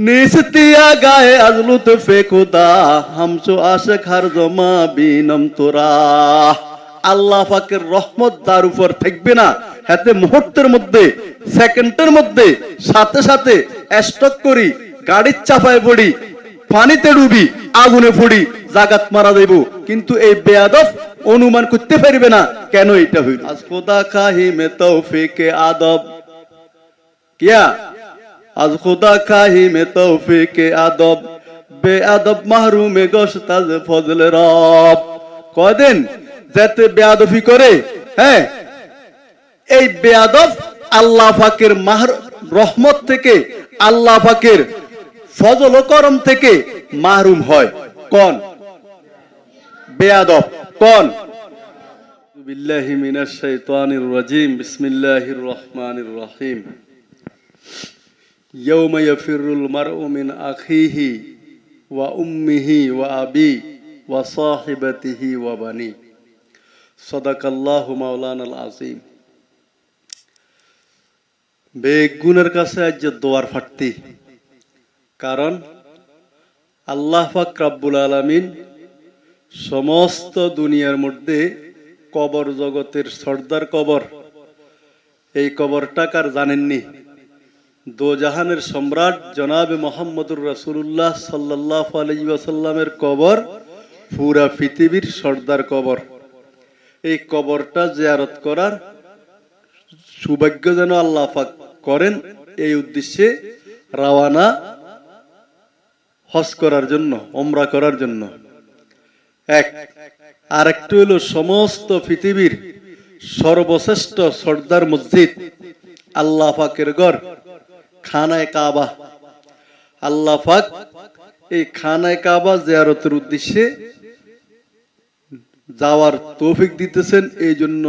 নিস্তিয়া গায়ে আজলুত ফেকুদা হামসো আশেক হার জমা বিনম তোরা আল্লাহ পাকের রহমত তার উপর থাকবে না হাতে মুহূর্তের মধ্যে সেকেন্ডের মধ্যে সাথে সাথে স্টক করি গাড়ির চাপায় পড়ি পানিতে ডুবি আগুনে পড়ি জাগাত মারা দেব কিন্তু এই বেয়াদব অনুমান করতে পারবে না কেন এটা হইল আজ খোদা খাহি মে তৌফিকে আদব কিয়া আজ খুদা খাহি মে তৌফিকে আদব, বে আদব মাহরুমে গোশতাজ ফজল রব। কদিন যাতে বেয়াদবি করে হ্যাঁ? এই বেয়াদব আল্লাহ পাকের মাহর, রহমত থেকে, আল্লাহ পাকের ফজল করম থেকে মাহরুম হয়। কোন? বেয়াদব, কোন? বিল্লাহি মিনাশ শাইতানির রাজিম, বিসমিল্লাহির রহমানির রহিম। ইয়ৌমায় ফিরুল মার উমিন আখিহি ওয়া উম্মিহি ওয়া আবি ওয়া সাহিবাতিহি ওয়া বানি আজিম বেগুনের কাছে আজ দোয়ার ফাটতি। কারণ আল্লাহ পাক রাব্বুল আলামিন সমস্ত দুনিয়ার মধ্যে কবর জগতের সর্দার কবর। এই কবরটা কার জানেননি? দোজাহানের সম্রাট জনাবে মোহাম্মদুর রাসূলুল্লাহ সাল্লাহ আলাইসাল্লামের কবর, পুরা পৃথিবীর সর্দার কবর। এই কবরটা জিয়ারত করার সৌভাগ্য যেন আল্লাহ করেন এই উদ্দেশ্যে রাওয়ানা হজ করার জন্য ওমরা করার জন্য। এক আর একটু হলো সমস্ত পৃথিবীর সর্বশ্রেষ্ঠ সর্দার মসজিদ, আল্লাহ পাকের গড় খানায় কাবা। আল্লাহ পাক এই খানায় কাবা জিয়ারতের উদ্দেশ্যে যাওয়ার তৌফিক দিতেছেন। এই জন্য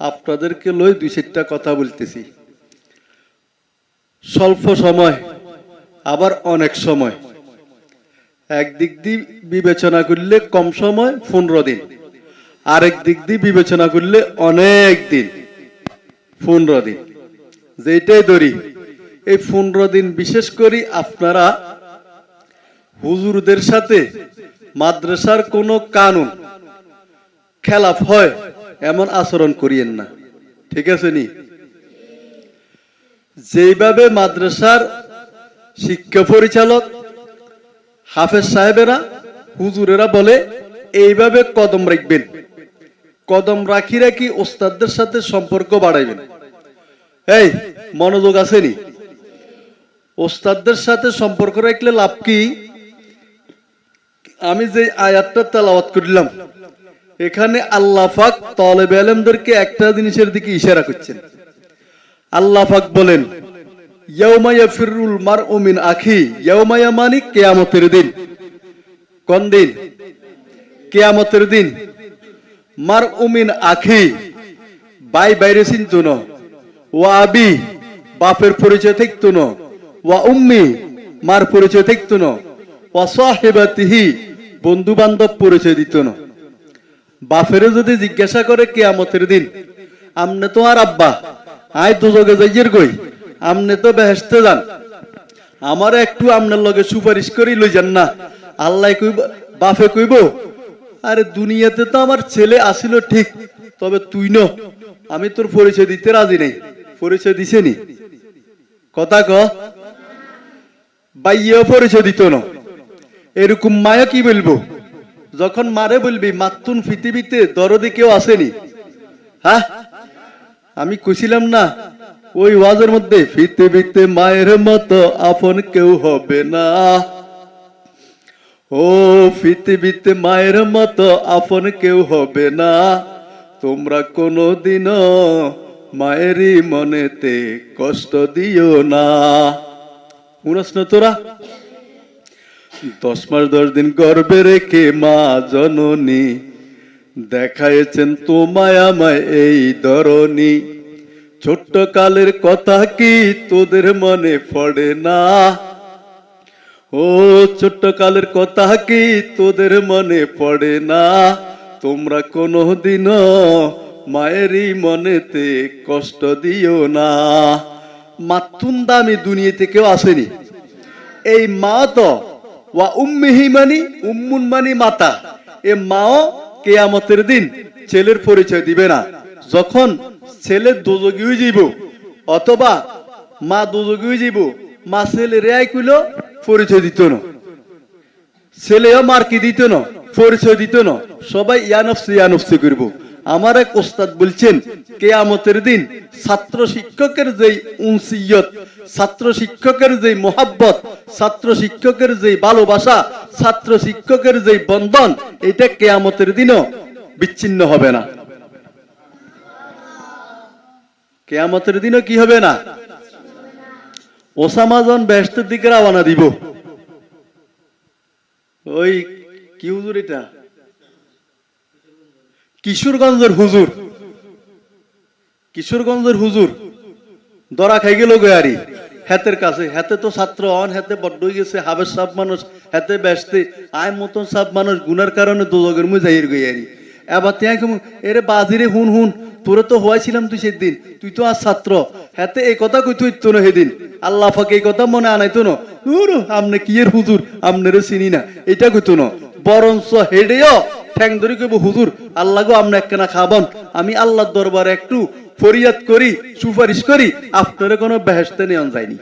আপনাদেরকে লই দুই চারটা কথা বলতেছি। স্বল্প সময়, আবার অনেক সময়। একদিক দিয়ে বিবেচনা করলে কম সময়, পনেরো দিন। আরেক দিক দিয়ে বিবেচনা করলে অনেক দিন, পনেরো দিন। যেটাই ধরি এই পনেরো দিন বিশেষ করে আপনারা হুজুরদের সাথে মাদ্রাসার কোনো কানুন খেলাফ হয় এমন আচরণ করিয়েন না। ঠিক আছে নি? যেইভাবে মাদ্রাসার শিক্ষা পরিচালক হাফেজ সাহেবেরা, হুজুরেরা বলে, এইভাবে কদম রাখবেন। কদম রাখি রাখি ওস্তাদদের সাথে সম্পর্ক বাড়াইবেন। এই, মনোযোগ আসেনি ওস্তাদদের সাথে সম্পর্ক রাখলে লাভ কি? আমি যে আয়াতটা তালাওয়াত করলাম, এখানে আল্লাহ পাক তলেব আলেমদেরকে একটা জিনিসের দিকে ইশারা করছেন। আল্লাহ পাক বলেন ইয়াউমায়া ফিরুল মার উমিন আখি ইয়াউমায়া মানে কেয়ামতের দিন। কোন দিন? কেয়ামতের দিন। মার উমিন আখি, বাই বাইরে চিনতো না ওয়া আবি বাপের পরিচয় থাকতো না ওয়া উম্মি, মার পরিচয় থাকতো না। ওয়া সাহেবাতিহি বন্ধু বান্ধব পরিচয় দিত না। বাপেরে যদি জিজ্ঞাসা করে কেয়ামতের দিন, আমনে তো আর আব্বা, আয় দুজগে যাইয়ের গই, আমনে তো বেহেস্তে যান। আমার একটু আমনের লগে সুপারিশ করি লই যান না। আল্লাহ কইব, বাপে কইব, আরে দুনিয়াতে তো আমার ছেলে আসিল ঠিক, তবে তুই ন, আমি তোর পরিচয় দিতে রাজি নেই, পরিচয় দিছে নি। কথা ক বাইয়েও পরিচয় দিত না। এরকম মায়া কি বলব? যখন মারে বলবি মাতুন পৃথিবীতে দরদি কেউ আসেনি। হ্যাঁ? আমি কুছিলাম না, ওই ওয়াজের মধ্যে, পৃথিবীতে মায়ের মতো আপন কেউ হবে না। ও, পৃথিবীতে মায়ের মতো আপন কেউ হবে না। তোমরা কোনো দিনও মায়েরই মনেতে কষ্ট দিও না। শুনস না তোরা? দশ মাস দশ দিন গর্বে রেখে মা জননী দেখাইছেন তোমায় আমায় এই ধরনী ছোট্ট কালের কথা কি তোদের মনে পড়ে না? ও ছোট্ট কালের কথা কি তোদের মনে পড়ে না? তোমরা কোনোদিনও মায়েরই মনেতে কষ্ট দিও না। মাতুন দামি দুনিয়া থেকেও আসেনি। এই মা তো ওয়া উম্মিহি মানি, উম্মুন মানি মাতা। এ মাও কেয়ামতের দিন ছেলের পরিচয় দিবে না। যখন ছেলে দুযোগী হয়ে যাইব, অথবা মা দুযোগী হয়ে যাইব, মা ছেলে রেয়াই কইল, পরিচয় দিত না। ছেলেও মার্কি দিত না? পরিচয় দিত না। সবাই ইয়ানফসি ইয়ানফসি করব। আমার এক ওস্তাদ বলছেন, কেয়ামতের দিন ছাত্র শিক্ষকের যেই উনসিয়ত, ছাত্র শিক্ষকের যে মোহাব্বত, ছাত্র শিক্ষকের যেই ভালোবাসা, ছাত্র শিক্ষকের যেই বন্ধন, এটা কেয়ামতের দিনও বিচ্ছিন্ন হবে না। কেয়ামতের দিনও কি হবে না? ওসামাজন ব্যস্তের দিকে রওনা দিব, ওই কি হুজুর এটা? কিশোরগঞ্জের হুজুর। কিশোরগঞ্জের হুজুর, দরা খাই গেল গয়ারি হাতের কাছে, হাতে তো ছাত্র অন হাতে বড্ড হয়ে গেছে হাবের সব মানুষ, হাতে ব্যস্তে। আয় মতন সব মানুষ, গুনার কারণে দুজগের মুই যাইয়ের গয়ারি এবার তিয়াই কম এরে বাজিরে হুন হুন, তোরে তো হওয়াইছিলাম তুই সেদিন, তুই তো আর ছাত্র। হাতে এই কথা কই তুই তো সেদিন। আল্লাহ ফাঁকে এই কথা মনে আনাইতো না। আমনে কি এর হুজুর, আমনেরও চিনি না এটা কইতো না। বরঞ্চ হেডেও ঠ্যাং ধরে কইব, হুজুর আল্লাহ গো আমরা একখানা খাবন। আমি আল্লাহর দরবারে একটু ফরিয়াদ করি, সুপারিশ করি, আপনারা কোনো বেহেস্তে নেওয়া যায়নি।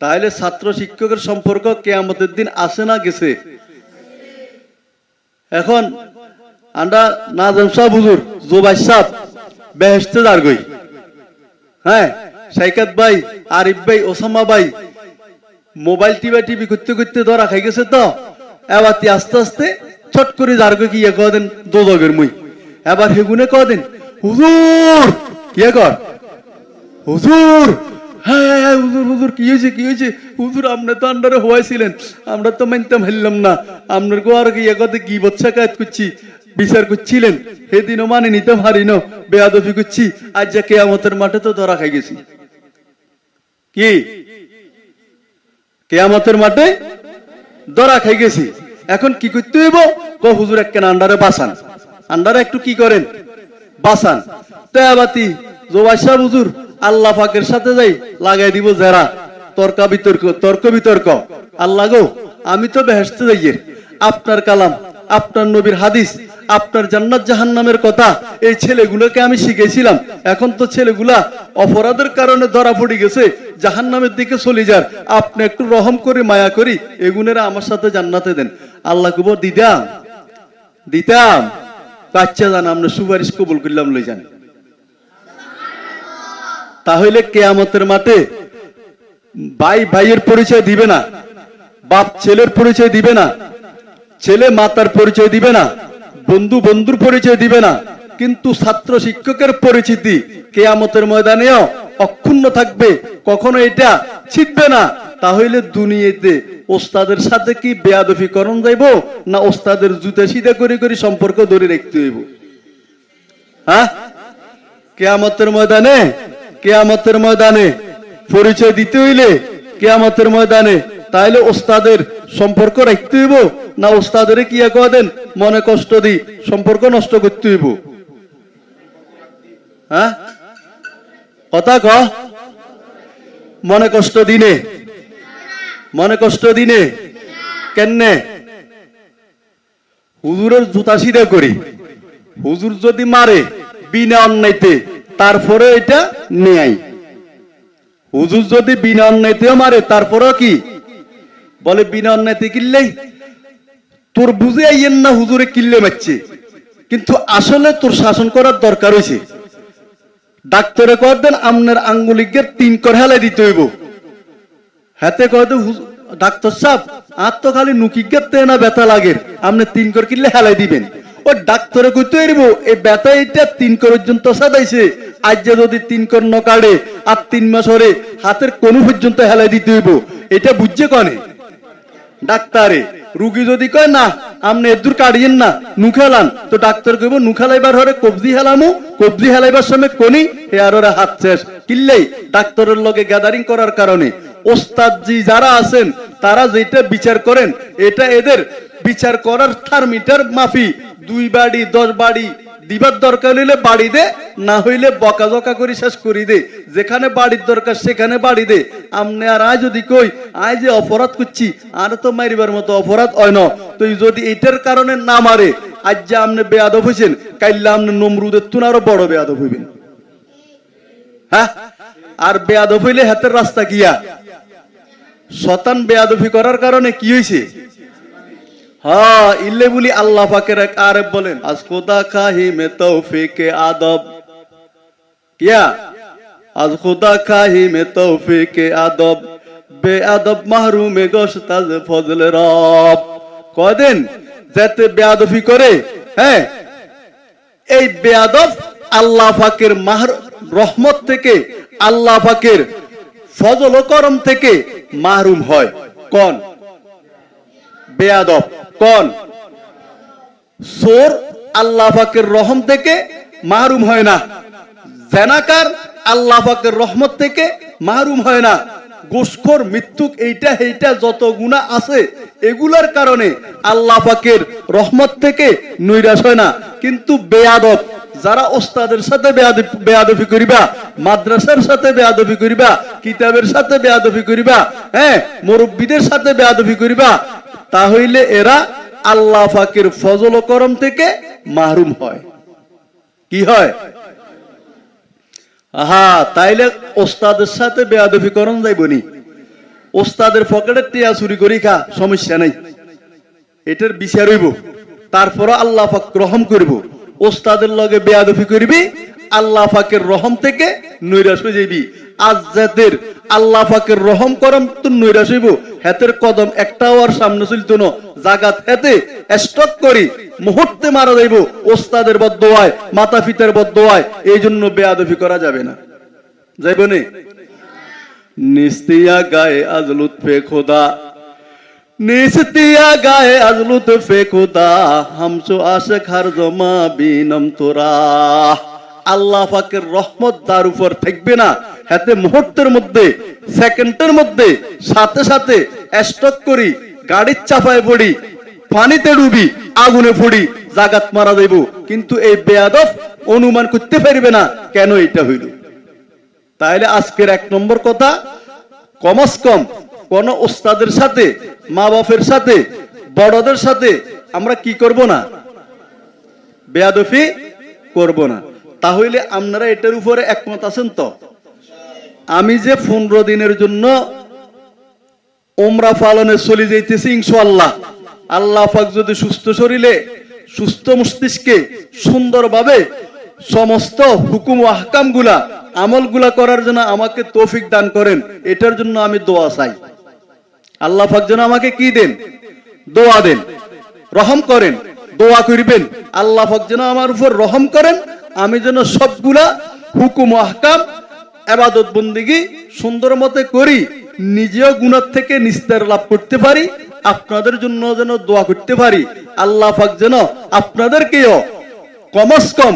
তাহলে ছাত্র শিক্ষকের সম্পর্ক কেয়ামতের দিন আসে না গেছে। এখন আমরা নাজম সাহ হুজুর, জোবাই সাহ বেহেস্তে দাঁড় হ্যাঁ সাইকাত ভাই, আরিফ ভাই, ওসামা ভাই, মোবাইল টিভি টিভি করতে করতে ধরা খাই গেছে তো। এবার আস্তে আস্তে ছট করে যার কি ইয়ে দোদগের মুই। এবার হেগুনে কদিন? হুজুর! কি কর? হুজুর! হ্যাঁ হ্যাঁ, হ্যাঁ, হুজুর হুজুর কি হয়েছে কি হয়েছে? হুজুর আপনি তো আন্ডারে হওয়াইছিলেন। আমরা তো পারলাম না। আপনার গো আর কি বচ্চা করছি বিচার করছিলেন। সেদিনও মানে নিতে পারি না বেয়াদফি করছি। আজ যা কেয়ামতের মাঠে তো ধরা খাই গেছি। কি? কেয়ামতের মাঠে? ধরা খাই গেছি। এখন কি করতে হইব? ক হুজুর, একখান আন্ডারে বাসান। আন্ডারে একটু কি করেন? বাসান। তেয়াবাতি জোবাইশা হুজুর, আল্লাহ পাকের সাথে যাই, লাগাই দিব যারা তর্ক বিতর্ক তর্ক বিতর্ক। আল্লাহ গো, আমি তো বেহেস্তে যাইয়ের। আপনার কালাম আপনার নবীর হাদিস, আপনার জান্নাত জাহান্নামের কথা, এই ছেলেগুলোকে আমি শিখেছিলাম। এখন তো ছেলেগুলা অপরাধের কারণে ধরা পড়ে গেছে, জাহান্নামের দিকে চলে যার। আপনি একটু রহম করে, মায়া করি, এগুনেরা আমার সাথে জান্নাতে দেন। আল্লাহ কুবর দিদাম দিতাম। বাচ্চা জান আমরা সুপারিশ কবুল করলাম, লই যান। তাহলে কেয়ামতের মাঠে ভাই, ভাইয়ের পরিচয় দিবে না, বাপ ছেলের পরিচয় দিবে না। ছেলে মাতার পরিচয় দিবে না, বন্ধু বন্ধুর পরিচয় দিবে না, কিন্তু ছাত্র শিক্ষকের পরিচিতি কেয়ামতের ময়দানেও অক্ষুণ্ণ থাকবে, কখনো এটা ছিটবে না। তাহলে দুনিয়াতে ওস্তাদের সাথে কি বেয়াদফি করণ যাইব, না ওস্তাদের জুতে সিধা করে করে সম্পর্ক ধরে রাখতে হইব? হ্যাঁ? কেয়ামতের ময়দানে কেয়ামতের ময়দানে পরিচয় দিতে হইলে, কেয়ামতের ময়দানে তাইলে ওস্তাদের সম্পর্ক রাখতে হইব? না ওস্তাদের কি দেন? মনে কষ্ট দি সম্পর্ক নষ্ট করতে হইব। হ্যাঁ? কথা ক। মনে কষ্ট দিনে। মনে কষ্ট দিনে। কেনে? হুজুরের জুতা সিধা করি। হুজুর যদি মারে বিনা অন্যায়তে, তারপরে এটা নেয় হুজুর যদি বিনা অন্যায়তেও মারে, তারপরেও কি? বলে, বিনা অন্যায়তে কিনলেই তোর বুঝে আইয়েন না হুজুরে কিনলে মারছে। কিন্তু আসলে তোর শাসন করার দরকার হয়েছে ডাক্তারে কর দেন আপনার আঙ্গুলিকের তিন কর হেলাই দিতে হইব। হাতে কয় দে ডাক্তার সাহেব, আর তো খালি নুকি গেতে না ব্যথা লাগে। আপনি তিন কর কিনলে হেলাই দিবেন। ও ডাক্তারে কইতে এরবো এই ব্যথা এটা তিন কর পর্যন্ত সাদাইছে আজ যে যদি তিন কর ন কাড়ে আর তিন মাস হরে হাতের কোন পর্যন্ত হেলাই দিতে হইব। এটা বুঝছে কনে? ডাক্তারে। রুগী যদি কয়, না, আপনি এদুর কাড়িয়েন না নুখালান তো ডাক্তার কইব নুখালাইবার হরে কবজি হেলামু, কবজি হেলাইবার সময় কোনি, হে আর ওরা হাত শেষ। কিল্লেই ডাক্তারের লগে গ্যাদারিং করার কারণে ওস্তাদজি যারা আছেন, তারা যেটা বিচার করেন, এটা এদের বিচার করার থার্মিটার মাফি। দুই বাড়ি, দশ বাড়ি দিবার দরকার হইলে বাড়ি দে না হইলে বকাঝকা করে শেষ করি দে। যেখানে বাড়ির দরকার, সেখানে বাড়ি দে। আমনে আর আয় যদি কই, আয় যে অপরাধ করছি, আর তো মারিবার মতো অপরাধ হয় না। তুই যদি এটার কারণে না মারে আজ যে আমনে বেয়াদব হয়েছেন কাইল্লা আমনে নমরুদের তুন আরও বড় বেয়াদব হইবেন। হ্যাঁ? আর বেয়াদব হইলে হাতের রাস্তা গিয়া শতান বেয়াদফি করার কারণে কি হয়েছে হ্যাঁ ইল্লে বলি আল্লাহ পাকের এক আরেব বলেন, আজ খোদা খাহি মে তৌফিকে আদব। আজ খোদা খাহি মে তৌফিকে আদব বে আদব মাহরুমে গোশতাজ ফজল রব কদিন যাতে বেয়াদফি করে হ্যাঁ এই বেয়াদব আল্লাহ পাকের মাহর রহমত থেকে আল্লাহ পাকের ফজল করম থেকে মাহরুম হয় কোন বেয়াদব কোন সোর আল্লাহ পাকের রহম থেকে মাহরুম হয় না জেনাকার আল্লাহ পাকের রহমত থেকে মাহরুম হয় না। গোসখোর মৃত্যুক এইটা এইটা যত গুণা আছে, এগুলার কারণে আল্লাহ পাকের রহমত থেকে নৈরাশ হয় না। কিন্তু বেয়াদব, যারা ওস্তাদের সাথে বেয়াদব- করিবা, মাদ্রাসার সাথে বেয়াদবি করিবা, কিতাবের সাথে বেয়াদবি করিবা হ্যাঁ মুরব্বীদের সাথে বেয়াদবি করিবা তাহলে এরা আল্লাহ পাকের ফজল করম থেকে মাহরুম হয়। কি হয়? আহা, তাইলে ওস্তাদের সাথে বেয়াদবি করণ যাইবনি ওস্তাদের পকেটের টিয়া চুরি করি খা, সমস্যা নাই। এটার বিচার হইব। তারপর আল্লাহ পাক রহম করব। ওস্তাদের লগে বেয়াদফি করবি, আল্লাহ পাকের রহম থেকে নৈরাশ হয়ে যাবি আজ যাদের আল্লাহ পাকের রহম করম তো নৈরাশ হইব, হেতের কদম একটাও আর সামনে চলতো না। জাগাত হেতে স্টক করি, মুহূর্তে মারা যাইব, ওস্তাদের বদ্ধয় মাতা পিতার বদ্ধয় এই জন্য বেয়াদফি করা যাবে না। যাইব নে? নিস্তিয়া গায়ে আজ লুৎফে খোদা, নিস্তিয়া গায়ে আজ লুৎফে খোদা, হামসো আশেক হার জমা বিনম তোরা। আল্লাহ পাকের রহমত তার উপর থাকবে না, হাতে মুহূর্তের মধ্যে, সেকেন্ডের মধ্যে, সাথে সাথে স্টক করি গাড়ির চাপায় পড়ি, পানিতে ডুবি, আগুনে পড়ি জাগাত মারা যাইব। কিন্তু এই বেয়াদব অনুমান করতে পারবে না কেন এটা হইল। তাহলে আজকের এক নম্বর কথা, কমস কম কোন ওস্তাদের সাথে মা বাপের সাথে, বড়দের সাথে আমরা কি করব না? বেয়াদফি করব না। তাহলে আপনারা এটার উপরে একমত আছেন তো? আমি যে পনেরো দিনের জন্য ওমরা পালনে চলে যাইতেছি ইনশাআল্লাহ। আল্লাহ পাক যদি সুস্থ শরীরে, সুস্থ মস্তিষ্কে সুন্দরভাবে সমস্ত হুকুম ও আহকামগুলা আমলগুলা করার জন্য আমাকে তৌফিক দান করেন, এটার জন্য আমি দোয়া চাই। আল্লাহ পাক যেন আমাকে কি দেন? দোয়া দেন, রহম করেন, দোয়া করিবেন। আল্লাহ পাক যেন আমার উপর রহম করেন, আমি যেন সবগুলা হুকুম ও আহকাম এবাদত বন্দিগি সুন্দর মতে করি, নিজেও গুণার থেকে নিস্তার লাভ করতে পারি, আপনাদের জন্য যেন দোয়া করতে পারি। আল্লাহ পাক যেন আপনাদেরকেও কমস কম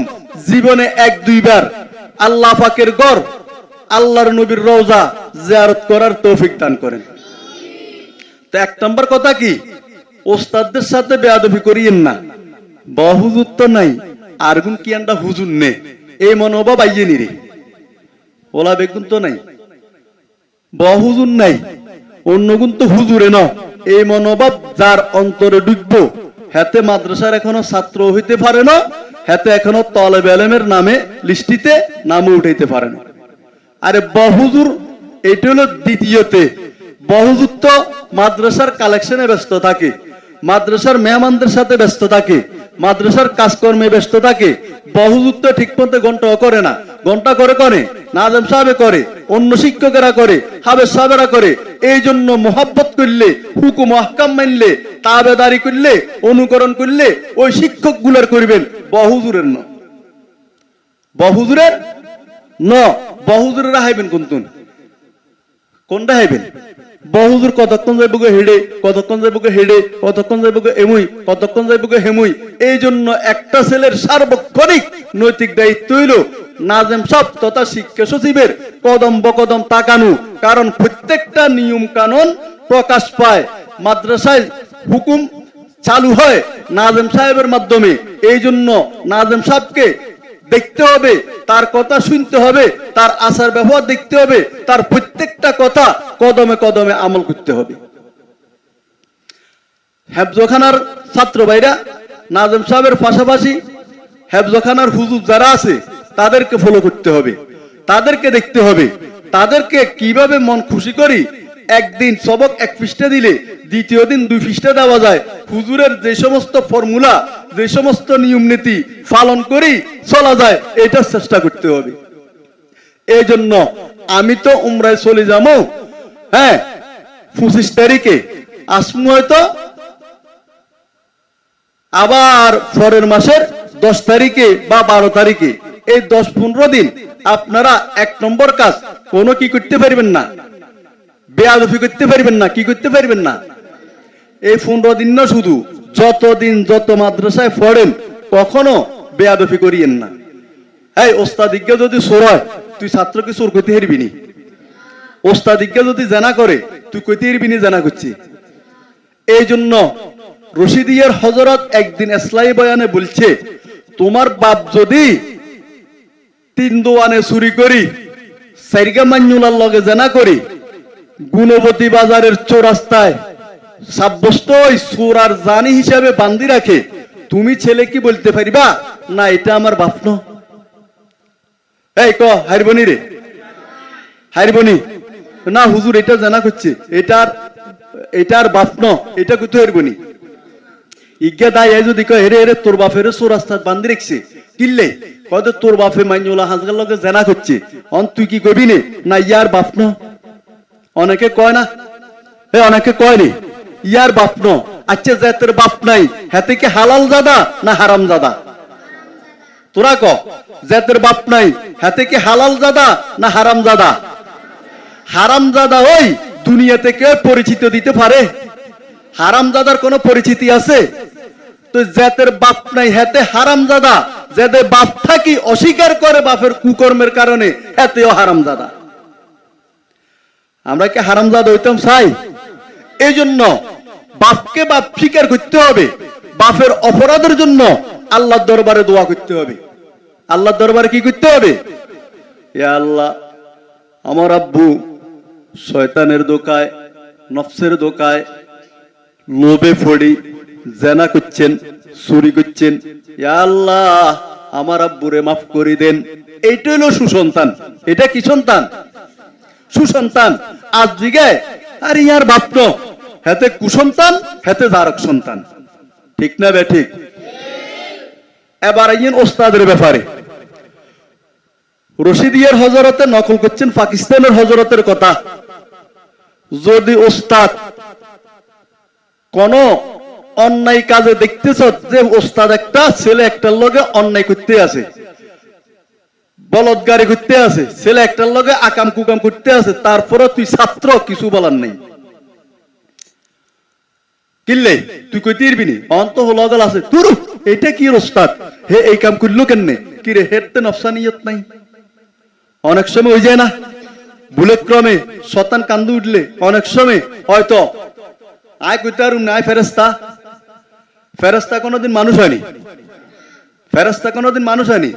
জীবনে এক দুইবার আল্লাহ পাকের গড় আল্লাহর নবীর রওজা জিয়ারত করার তৌফিক দান করেন। তো এক নম্বর কথা কি? ওস্তাদদের সাথে বেয়াদবি করিয়েন না। বহুজুর তো নাই, আর গুণ কি হুজুর নে? এই মনোভাব আইয়ে নিরে ওলা বেগুন তো নাই। বহুজুর নাই। অন্য গুণ তো হুজুরে ন। এই মনোভাব যার অন্তরে ডুববো, হাতে মাদ্রাসার এখনও ছাত্র হইতে পারে না, হাতে এখনও তলেব আলেমের নামে লিস্টিতে নামও উঠাইতে পারে না। আরে বহুজুর এটা হলো দ্বিতীয়তে। বহুজুর তো মাদ্রাসার কালেকশনে ব্যস্ত থাকে, মাদ্রাসার মেহমানদের সাথে ব্যস্ত থাকে। মাদ্রাসার কাজকর্মে ব্যস্ত থাকে। বহুজুর তো ঠিক মতো ঘণ্টা করে না। ঘণ্টা করে করে নাজম সাহেবে করে, অন্য শিক্ষকেরা করে হাবে সাহেবেরা করে। এই জন্য মোহাব্বত করলে, হুকুম আহকাম মানলে, তাবেদারি করলে, অনুকরণ করলে, ওই শিক্ষকগুলার করবেন বহুজুরের নয় বহুজুরের ন। বহুজুরের হাইবেন কোনটা হাইবেন বহুজুর কতক্ষণ যাইব গো হেডে কতক্ষণ যাইব গো হেডে কতক্ষণ যাইব গো এমুই, কতক্ষণ যাইব গো হেমুই। এই জন্য একটা ছেলের সার্বক্ষণিক নৈতিক দায়িত্ব হইল নাজেম সব তথা শিক্ষা সচিবের কদম বকদম তাকানু। কারণ প্রত্যেকটা নিয়ম কানুন প্রকাশ পায়, মাদ্রাসায় হুকুম চালু হয় নাজেম সাহেবের মাধ্যমে। এই জন্য নাজেম সাহেবকে দেখতে হবে, তার কথা শুনতে হবে, তার আচার ব্যবহার দেখতে হবে, তার প্রত্যেকটা কথা কদমে কদমে আমল করতে হবে। হেফজখানার ছাত্র ভাইরা, নাজেম সাহেবের পাশাপাশি হেফজখানার হুজুর যারা আছে, তাদেরকে ফলো করতে হবে, তাদেরকে দেখতে হবে, তাদেরকে কীভাবে মন খুশি করি, একদিন সবক এক পৃষ্ঠা দিলে দ্বিতীয় দিন দুই পৃষ্ঠা দেওয়া যায়। হুজুরের যে সমস্ত ফর্মুলা, যে সমস্ত নিয়ম নীতি পালন করি, চলা যায় এটার চেষ্টা করতে হবে। এই জন্য আমি তো উমরায় চলে যাব হ্যাঁ পঁচিশ তারিখে। আসমু হয়তো আবার পরের মাসের দশ তারিখে বা বারো তারিখে। এই দশ পনেরো দিন আপনারা এক নম্বর কাজ, কোনো কি করতে পারবেন না? বেয়াদফি করতে পারবেন না, কি করতে পারবেন না? এই পনেরো দিন না শুধু, যতদিন যত মাদ্রাসায় পড়েন, কখনো বেয়াদফি করিয়েন না। এই ওস্তাদিজ্ঞা যদি সোর হয় তুই ছাত্রকে সোর করতে হারবি নি। ওস্তাদিজ্ঞা যদি জানা করে, তুই কইতে হারবি নি জানা করছি। এই জন্য রশিদিয়ার হজরত একদিন এসলাই বয়ানে বলছে, তোমার বাপ যদি তিন দোয়ানে চুরি করি সাইরগা মান্যুলার লগে জানা করি, গুণবতী বাজারের চৌরাস্তায় সাব্যস্ত ওই সুর আর জানি হিসাবে বান্দি রাখে। তুমি ছেলে কি বলতে পারিবা? না, এটা আমার বাপ এই ক হারবনি রে। হারবনি না, হুজুর, এটা জানা করছে। এটার এটার এটা ইজ্ঞা দায় যদি কয়, হেরে হেরে, তোর বাপের চোর রাস্তাত বান্ধি রেখছে। কিনলে? কয়তো তোর বাপে মাইনুলা হাজগার লগে জানা করছে। অন, তুই কি কবি নে? ইয়ার বাপ অনেকে কয় না। এ, অনেকে কয় নি। ইয়ার বাপ ন। আচ্ছা জাতের বাপ নাই হাতে কি হালাল জাদা না হারাম জাদা? তোরা ক জাতের বাপ নাই হাতে কি হালাল জাদা না হারাম জাদা? হারাম জাদা ওই দুনিয়াতে কে পরিচিত দিতে পারে। হারাম জাদার কোনো পরিচিতি আছে? তো জাতের বাপ নাই হাতে হারাম জাদা। যাদের বাপ থাকি অস্বীকার করে বাপের কুকর্মের কারণে হাতেও হারাম জাদা। আমরা কি হারামজাদ হইতাম চাই এই জন্য বাপকে বাপ স্বীকার করতে হবে। বাপের অপরাধের জন্য আল্লাহর দরবারে দোয়া করতে হবে। আল্লাহর দরবারে কি করতে হবে? আল্লাহ, আমার আব্বু শয়তানের দোকায়, নফসের দোকায় লোভে ফড়ি, জেনা করছেন, চুরি করছেন। আল্লাহ, আমার আব্বুরে মাফ করে দেন। এইটা হলো সুসন্তান। এটা কি সন্তান? সুসন্তান। আজ জিগায় আর ইয়ার বাপ্ন হেতে কুসন্তান, হেতে জারক সন্তান। ঠিক না বে ঠিক? এবার আইন ওস্তাদের ব্যাপারে। রশিদিয়ার হজরতে নকল করছেন পাকিস্তানের হজরতের কথা। যদি ওস্তাদ কোন অন্যায় কাজে দেখতেছ যে ওস্তাদ একটা, ছেলে একটার লগে অন্যায় করতে আছে বলৎগারি করতে আছে, ছেলে একটার লগে আকাম কুকাম করতে আছে তারপরে তুই ছাত্র, কিছু বলার নেই। কিনলে তুই কইতে পারবি নি? অন্ত লগল আছে তুরু এটা কি ওস্তাদ? হে, এই কাম করল কেন কি রে, হেরতে নফসানিয়ত নাই? অনেক সময় হয়ে যায় না। বুলেট ক্রমে শতান কান্দু উঠলে, অনেক সময় হয়তো আয় কইতে পারুম না, আয় ফেরেস্তা ফেরেস্তা কোনোদিন মানুষ হয়নি। ফেরেস্তা কোনোদিন মানুষ হয়নি।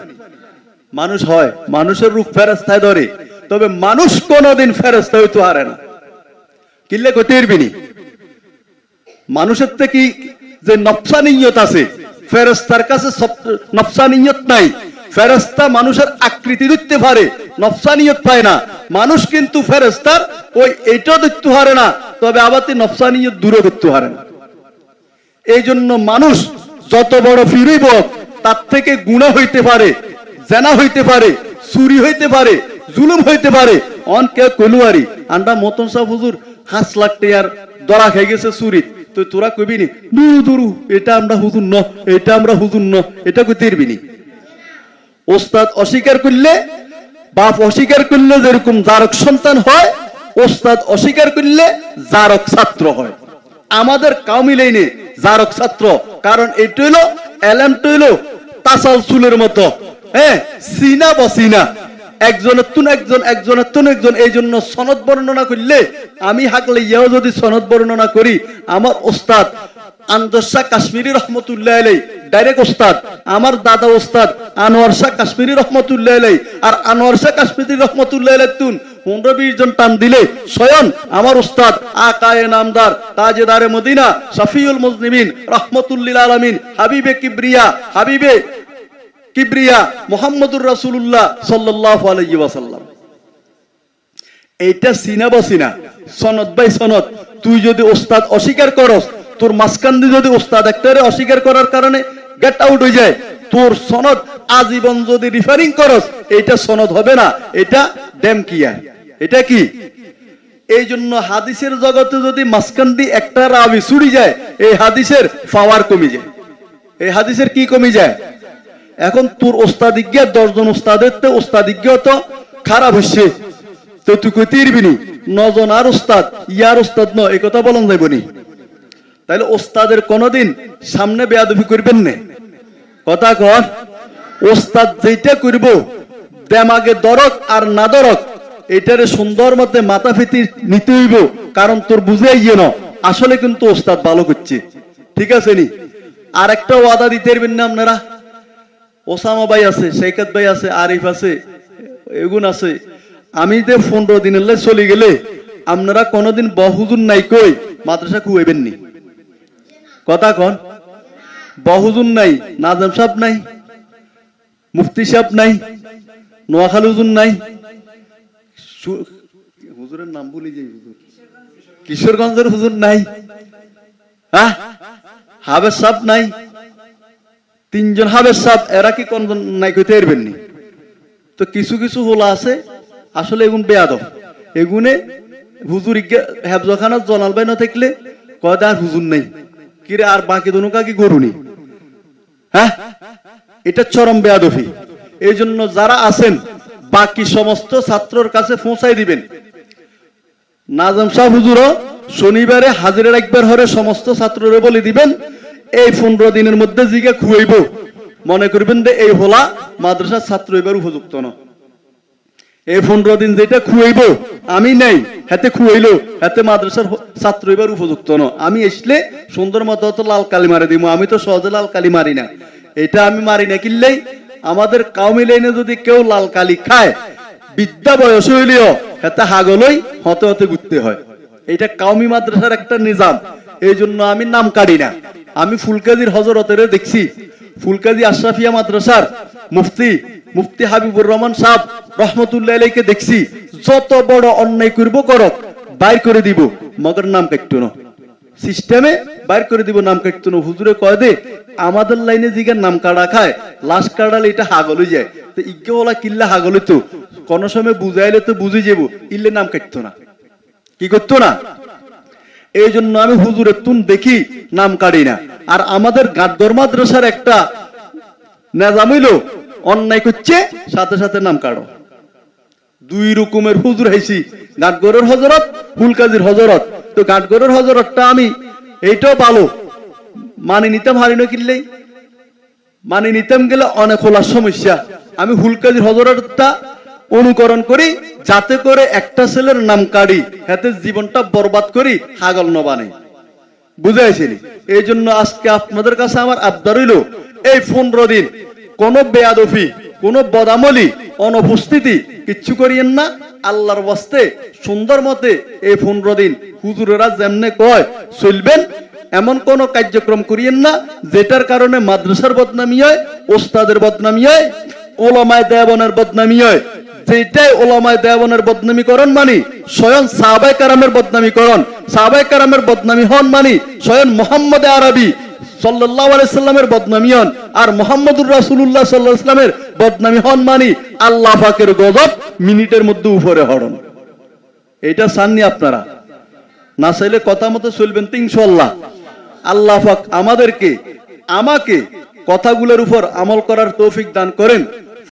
মানুষ হয়, মানুষের রূপ ফেরস্তায় ধরে। তবে মানুষ কোনদিন ফেরস্তা হইতে পারে না। কিনলে কইতে পারবিনি মানুষের থেকে যে নফসানিয়ত আছে, ফেরস্তার কাছে নফসানিয়ত নাই। ফেরস্তা মানুষের আকৃতি দেখতে পারে, নফসানিয়ত পায় না। মানুষ কিন্তু ফেরস্তার ওই এইটাও দেখতে পারে না, তবে আবার নফসানিয়ত দূরে দেখতে পারে না। এই জন্য মানুষ যত বড় ফিরিব, তার থেকে গুণা হইতে পারে। জেনা হইতে পারে, চুরি হইতে পারে, জুলুম হইতে পারে। অন কে কলুয়ারি আন্ডা মতন সাহ হুজুর হাঁস লাখ টিয়ার দরা খাই গেছে চুরি তো তোরা কবি নি দুরু এটা আমরা হুজুর ন, এটা আমরা হুজুর ন, এটা কই তিরবি নি? ওস্তাদ অস্বীকার করলে, বাপ অস্বীকার করলে যেরকম জারক সন্তান হয়, ওস্তাদ অস্বীকার করলে জারক ছাত্র হয়। আমাদের কাউমিলেইনে জারক ছাত্র, কারণ এটা হইল, এলামটা হইল, তাসাল চুলের মতো। হ্যাঁ সিনা বসিনা একজনের তুন, একজন, একজনের তুন, একজন। এই জন্য সনদ বর্ণনা করলে আমি হাকলে ইয়াও যদি সনদ বর্ণনা করি, আমার ওস্তাদ রহমতুল্লাহ বিশ জন টান দিলে স্বয়ং মদিনা আলমিন হাবিবে কিবরিয়া, হাবিবে কিবরিয়া মোহাম্মদুর রাসূলুল্লাহ সাল্লাল্লাহু আলাইহি ওয়াসাল্লাম। এইটা সিনা বা সিনা, সনদ বাই সনদ। তুই যদি ওস্তাদ অস্বীকার করস, তোর মাঝখান যদি ওস্তাদ একটারে অস্বীকার করার কারণে গেট আউট হয়ে যায়, তোর সনদ আজীবন যদি রিফারিং করস এটা সনদ হবে না, এটা ড্যাম কিয়া এটা কি? এই জন্য হাদিসের জগতে যদি মাঝখান একটা রাবি ছুড়ি যায়, এই হাদিসের পাওয়ার কমে যায়। এই হাদিসের কি কমে যায়? এখন তোর ওস্তাদিজ্ঞা দশজন ওস্তাদের তো ওস্তাদিজ্ঞা তো খারাপ হচ্ছে তো তুই কই নজন আর ওস্তাদ, ইয়ার ওস্তাদ ন এই কথা বলন যাইব নি। তাইলে ওস্তাদের কোনদিন সামনে বেয়াদবি করবেন না। কথা কর, ওস্তাদ যেটা করব দেমাগে দরক আর না দরক এটারে সুন্দর মতে মাথা ফিতি নিতে হইব, কারণ তোর বুঝে ইয়ে ন। আসলে কিন্তু ওস্তাদ ভালো করছে। ঠিক আছে নি? আর একটা ওয়াদা দিতে পারবেন না আপনারা। ওসামা ভাই আছে, শেখাত ভাই আছে, আরিফ আছে, এগুন আছে। আমি যে পনেরো দিনের লাই চলে গেলে, আপনারা কোনোদিন বহুদূর নাই কই মাদ্রাসা খুয়াইবেন নি কথা কন। বহুদূর নাই, নাজম সাহেব নাই, মুফতি সাহেব নাই, নোয়াখালী হুজুর নাই। হুজুরের নাম বলি যাই হুজুর। কিশোরগঞ্জের হুজুর নাই। হ্যাঁ? হাবের সাহেব নাই। তিনজন হাবের সাহেব এরা কি কোন নাই কইতে পারবেন নি? তো কিছু কিছু হোলা আছে, আসলে এগুন বেয়াদব। এগুনে হুজুর হেফজখানা জনাল বাই না থাকলে কয় আর হুজুর নেই। কিরে, আর বাকি দনুকা কি গরুনি হ্যাঁ? এটা চরম বেয়াদফি এই জন্য যারা আছেন, বাকি সমস্ত ছাত্রর কাছে পৌঁছাই দিবেন। নাজম শাহ হুজুরও শনিবারে হাজিরা একবার হরে সমস্ত ছাত্ররে বলে দিবেন এই পনেরো দিনের মধ্যে জিগে খুয়াইব মনে করবেন যে এই হোলা মাদ্রাসার ছাত্র এবার উপযুক্ত না। এই পনেরো দিন যেটা খুয়াইব আমি নেই, হাতে খুয়াইলো হাতে মাদ্রাসার ছাত্র এবার উপযুক্ত ন। আমি আসলে সুন্দর মতো তো লাল কালি মারি দিব আমি তো সহজে লাল কালি মারি না। এটা আমি মারি না কিনলেই আমাদের কাউমি লাইনে যদি কেউ লাল কালি খায়, বিদ্যা বয়স হইলেও হাতে হাগলই হতে হতে ঘুরতে হয়। এটা কাউমি মাদ্রাসার একটা নিজাম এই জন্য আমি নাম কাড়ি না। আমি ফুলকাজির হজরতের দেখছি। ফুলকাজি আশরাফিয়া মাদ্রাসার মুফতি মুফতি হাবিবুর রহমান সাহেব রহমতুল্লাহ আলাইকে দেখছি। যত বড় অন্যায় করব, করক, বাইর করে দিব। মগর নাম কাটতো না। সিস্টেমে বাইর করে দিব, নাম কাটতো না। হুজুরে কয় দে, আমাদের লাইনে জিগে নাম কাড়া খায়, লাশ কাড়ালে এটা হাগল যায়। তো ইজ্ঞে বলা কিল্লা হাগল তো কোন সময় বুঝাইলে তো বুঝে যাব ইল্লে নাম কাটতো না। কি করতো না? এই জন্য আমি হুজুরের তুন দেখি, নাম কাড়ি না। আর আমাদের গাদ্দর মাদ্রাসার একটা নেজাম হইল, অন্যায় করছে, সাথে সাথে নাম কাড়ো। দুই রকমের হুজুর হাইছি গাটগরের হজরত ফুলকাজির হজরত তো গাটগরের হজরতটা আমি এইটাও ভালো মানে নিতাম হারিনো কিনলেই। মানে নিতাম গেলে অনেক খোলার সমস্যা। আমি হুলকাজির হজরতটা অনুকরণ করি, যাতে করে একটা ছেলের নাম কাড়ি, হাতে জীবনটা বরবাদ করি, হাগল নবানে বুঝাইছিনি? এই জন্য আজকে আপনাদের কাছে আমার আবদার হইল, এই পনেরো দিন কোন বেয়াদফি, কোন বদামলি, অনুপস্থিতি কিচ্ছু করিয়েন না। আল্লাহর বস্তে সুন্দর মতে এই পনেরো দিন হুজুরেরা যেমনে কয়, চলবেন, এমন কোন কার্যক্রম করিয়েন না, যেটার কারণে মাদ্রাসার বদনামি হয়, ওস্তাদের বদনামি হয়, ওলামায় দেবনের বদনামি হয়। যেটাই ওলামায় দেওয়ানের বদনামি করন মানি, স্বয়ং সাহাবাই কারামের বদনামি করন। সাহাবাই কারামের বদনামি হন মানি, স্বয়ং মোহাম্মদ আরবি হন, আর আল্লাহ পাকের গজব মিনিটের মধ্যে উপরে হরণ। এটা আপনারা? না কথা মতো চলবেন আমাদেরকে, আমাকে কথাগুলোর উপর আমল করার তৌফিক দান করেন।